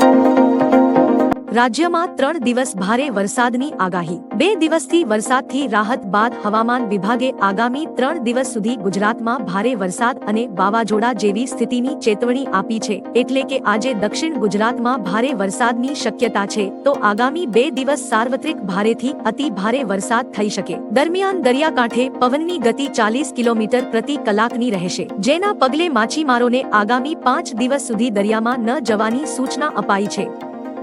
Thank you રાજ્યમાં ત્રણ દિવસ ભારે વરસાદની આગાહી. બે દિવસથી વરસાદથી રાહત બાદ હવામાન વિભાગે આગામી ત્રણ દિવસ સુધી ગુજરાતમાં ભારે વરસાદ અને વાવાઝોડા જેવી સ્થિતિની ચેતવણી આપી છે. એટલે કે આજે દક્ષિણ ગુજરાતમાં ભારે વરસાદની શક્યતા છે. તો આગામી બે દિવસ સાર્વત્રિક ભારેથી અતિ ભારે વરસાદ થઈ શકે. દરમિયાન દરિયાકાંઠે પવનની ગતિ ચાલીસ કિલોમીટર પ્રતિ કલાકની રહેશે. જેના પગલે માછીમારોને આગામી પાંચ દિવસ સુધી દરિયામાં ન જવાની સૂચના અપાઈ છે.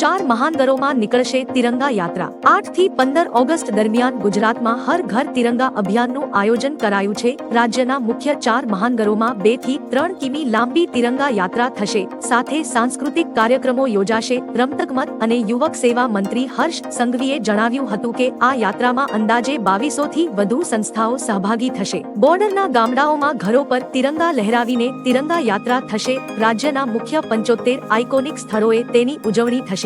ચાર મહાનગરોમાં નીકળશે તિરંગા યાત્રા. આઠથી પંદર ઓગસ્ટ દરમિયાન ગુજરાતમાં હર ઘર તિરંગા અભિયાનનું આયોજન કરાયું છે. રાજ્યના મુખ્ય ચાર મહાનગરોમાં બેથી ત્રણ કિમી લાંબી તિરંગા યાત્રા થશે. સાથે સાંસ્કૃતિક કાર્યક્રમો યોજાશે. રમતગમત અને યુવક સેવા મંત્રી હર્ષ સંઘવીએ જણાવ્યું હતું કે આ યાત્રામાં અંદાજે બાવીસો થી વધુ સંસ્થાઓ સહભાગી થશે. બોર્ડરના ગામડાઓમાં ઘરો પર તિરંગા લહેરાવીને તિરંગા યાત્રા થશે. રાજ્યના મુખ્ય પંચોતેર આઇકોનિક સ્થળોએ તેની ઉજવણી થશે.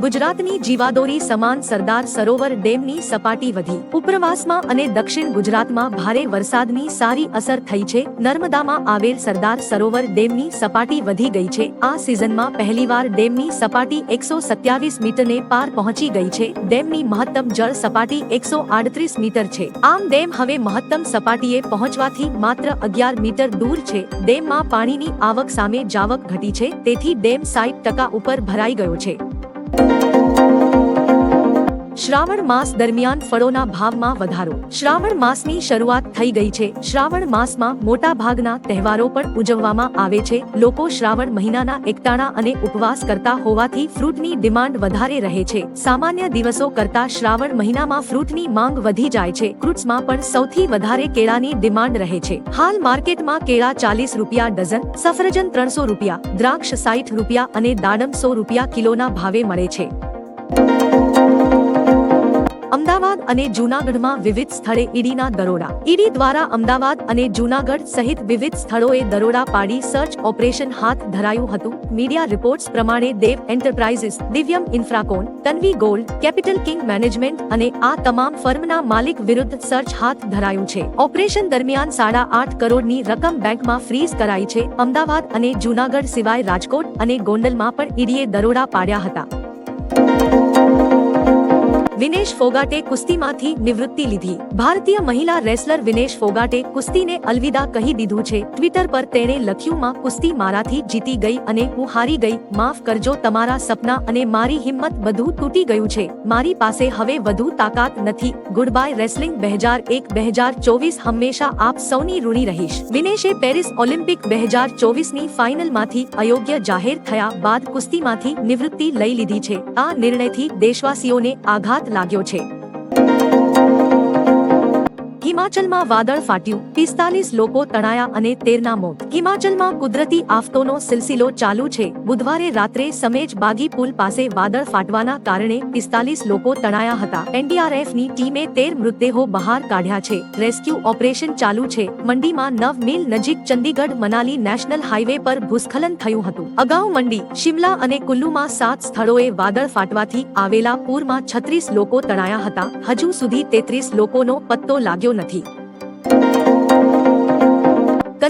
ગુજરાતની જીવાદોરી સમાન સરદાર સરોવર ડેમની સપાટી વધી. ઉપરવાસમાં અને દક્ષિણ ગુજરાતમાં ભારે વરસાદની સારી અસર થઈ છે. નર્મદામાં આવેલ સરદાર સરોવર ડેમની સપાટી વધી ગઈ છે. આ સિઝનમાં પહેલીવાર ડેમની સપાટી એકસો સત્યાવીસ મીટરને પાર પહોંચી ગઈ છે. ડેમની મહત્તમ જળ સપાટી એકસો આડત્રીસ મીટર છે. આમ ડેમ હવે મહત્તમ સપાટીએ પહોંચવાથી માત્ર અગિયાર મીટર દૂર છે. ડેમમાં પાણીની આવક સામે જાવક ઘટી છે. તેથી ડેમ સાઈઠ ટકા ઉપર ભરાઈ ગયો છે. શ્રાવણ માસ દરમિયાન ફળોના ભાવમાં વધારો. શ્રાવણ માસની શરૂઆત થઈ ગઈ છે. શ્રાવણ માસમાં મોટા ભાગના તહેવારો પણ ઉજવવામાં આવે છે. લોકો શ્રાવણ મહિનાના એકટાણા અને ઉપવાસ કરતા હોવાથી ફ્રૂટની ડિમાન્ડ વધારે રહે છે. સામાન્ય દિવસો કરતા શ્રાવણ મહિનામાં ફ્રૂટની માંગ વધી જાય છે. ફ્રૂટ્સમાં પણ સૌથી વધારે કેળાની ડિમાન્ડ રહે છે. હાલ માર્કેટમાં કેળા ચાલીસ રૂપિયા ડઝન, સફરજન ત્રણસો રૂપિયા, દ્રાક્ષ સાઠ રૂપિયા અને દાડમ સો રૂપિયા કિલોના ભાવે મળે છે. અમદાવાદ અને જૂનાગઢમાં વિવિધ સ્થળે ઈડીના દરોડા. ઈડી દ્વારા અમદાવાદ અને જૂનાગઢ સહિત વિવિધ સ્થળોએ દરોડા પાડી સર્ચ ઓપરેશન હાથ ધરાયું હતું. મીડિયા રિપોર્ટ્સ પ્રમાણે Dev enterprises, Divyam infracon, Tanvi gold, capital king management અને આ તમામ ફર્મના માલિક વિરુદ્ધ સર્ચ હાથ ધરાયું છે. ઓપરેશન દરમિયાન સાડા આઠ કરોડની રકમ બેંકમાં ફ્રીઝ કરાઈ છે. અમદાવાદ અને જૂનાગઢ સિવાય રાજકોટ અને ગોંડલમાં પણ ઈડીએ દરોડા પાડ્યા હતા. વિનેશ ફોગાટે કુસ્તીમાંથી નિવૃત્તિ લીધી. ભારતીય મહિલા રેસલર વિનેશ ફોગાટે કુસ્તીને અલવિદા કહી દીધું છે. ટ્વિટર પર તેણે લખ્યું, માં કુસ્તી મારાથી જીતી ગઈ અને હું હારી ગઈ. માફ કરજો તમારા સપના અને મારી હિંમત બધું તૂટી ગયું છે. મારી પાસે હવે વધુ તાકાત નથી. ગુડ બાય રેસલિંગ બે હજાર એક, બે હજાર ચોવીસ હંમેશા આપ સૌની ઋણી રહીશ. વિનેશે પેરિસ ઓલિમ્પિક બે હજાર ચોવીસની ફાઇનલમાંથી અયોગ્ય જાહેર થયા બાદ કુસ્તીમાંથી નિવૃત્તિ લઈ લીધી છે. આ નિર્ણયથી દેશવાસીઓને આઘાત લાગ્યો છે. હિમાચલમાં વાદળ ફાટ્યું. પિસ્તાલીસ લોકો તણાયા અને તેરના મોત. હિમાચલમાં કુદરતી આફતોનો સિલસિલો ચાલુ છે. બુધવારે રાત્રે સમેજ બાગી પુલ પાસે વાદળ ફાટવાના કારણે પિસ્તાલીસ લોકો તણાયા હતા. એનડીઆરએફની ટીમે તેર મૃતદેહો બહાર કાઢ્યા છે. રેસ્ક્યુ ઓપરેશન ચાલુ છે. મંડીમાં નવ મીલ નજીક ચંદીગઢ મનાલી નેશનલ હાઈવે પર ભૂસ્ખલન થયું હતું. અગાઉ મંડી, શિમલા અને કુલ્લુમાં સાત સ્થળોએ વાદળ ફાટવાથી આવેલા પૂરમાં છત્રીસ લોકો તણાયા હતા. હજુ સુધી તેત્રીસ લોકોનો પત્તો લાગ્યો નથી.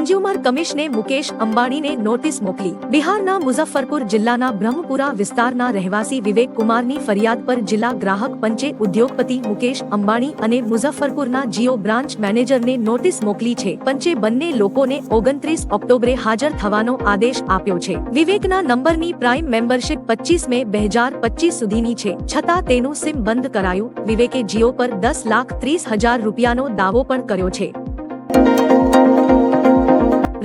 કન્ઝ્યુમર કમિશને મુકેશ અંબાણીને નોટિસ મોકલી. બિહારના મુઝફ્ફરપુર જિલ્લાના બ્રહ્મપુરા વિસ્તારના રહેવાસી વિવેક કુમારની ફરિયાદ પર જિલ્લા ગ્રાહક પંચે ઉદ્યોગપતિ મુકેશ અંબાણી અને મુઝફ્ફરપુરના જીઓ બ્રાન્ચ મેનેજરને નોટિસ મોકલી છે. પંચે બંને લોકોને ઓગણત્રીસ ઓક્ટોબરે હાજર થવાનો આદેશ આપ્યો છે. વિવેકના નંબરની પ્રાઇમ મેમ્બરશિપ પચીસ મે બે હજાર પચીસ સુધીની છે. છતાં તેનું સિમ બંધ કરાયું. વિવેકે જીઓ પર દસ લાખ ત્રીસ હજાર રૂપિયાનો દાવો પણ કર્યો છે.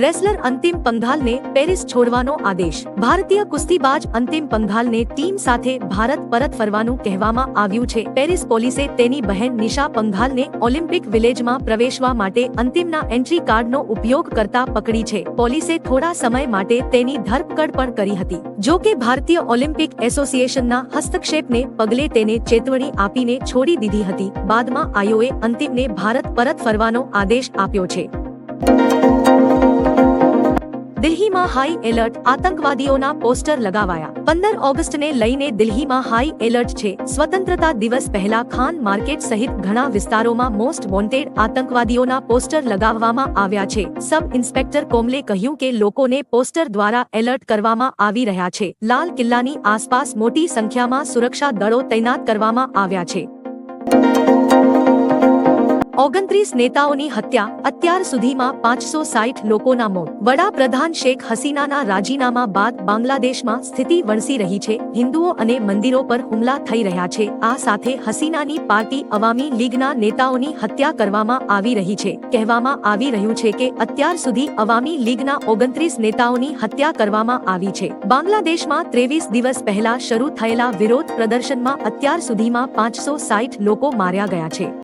રેસલર અંતિમ પંઘાલને પેરિસ છોડવાનો આદેશ. ભારતીય કુસ્તીબાજ અંતિમ પંઘાલને ટીમ સાથે ભારત પરત ફરવાનું કહેવામાં આવ્યું છે. પેરિસ પોલીસે તેની બહેન નિશા પંઘાલને ઓલિમ્પિક વિલેજમાં પ્રવેશવા માટે અંતિમના એન્ટ્રી કાર્ડનો ઉપયોગ કરતા પકડી છે. પોલીસે થોડા સમય માટે તેની ધરપકડ પણ કરી હતી. જો કે ભારતીય ઓલિમ્પિક એસોસિએશનના હસ્તક્ષેપને પગલે તેને ચેતવણી આપીને છોડી દીધી હતી. બાદમાં આયોએ અંતિમને ભારત પરત ફરવાનો આદેશ આપ્યો છે. દિલ્હીમાં હાઈ એલર્ટ આતંકવાદીઓના પોસ્ટર લગાવાયા. પંદર ઓગસ્ટને લઈને દિલ્હીમાં હાઈ એલર્ટ છે. સ્વતંત્રતા દિવસ પહેલા ખાન માર્કેટ સહિત ઘણા વિસ્તારોમાં મોસ્ટ વોન્ટેડ આતંકવાદીઓના પોસ્ટર લગાવવામાં આવ્યા છે. સબ ઇન્સ્પેક્ટર કોમલે કહ્યું કે લોકોને પોસ્ટર દ્વારા એલર્ટ કરવામાં આવી રહ્યા છે. લાલ કિલ્લાની આસપાસ મોટી સંખ્યામાં સુરક્ષા દળો તૈનાત કરવામાં આવ્યા છે. ઓગણત્રીસ નેતાઓની હત્યા અત્યાર સુધીમાં પાંચસો સાઠ લોકોના મોત. વડાપ્રધાન શેખ હસીનાના રાજીનામા બાદ બાંગ્લાદેશમાં સ્થિતિ વણસી રહી છે. હિન્દુઓ અને મંદિરો પર હુમલા થઈ રહ્યા છે. આ સાથે હસીનાની પાર્ટી અવામી લીગના નેતાઓની હત્યા કરવામાં આવી રહી છે. કહેવામાં આવી રહ્યું છે કે અત્યાર સુધી અવામી લીગના ઓગણત્રીસ નેતાઓની હત્યા કરવામાં આવી છે. બાંગ્લાદેશમાં ત્રેવીસ દિવસ પહેલા શરૂ થયેલા વિરોધ પ્રદર્શનમાં અત્યાર સુધીમાં પાંચસો સાઠ લોકો માર્યા ગયા છે.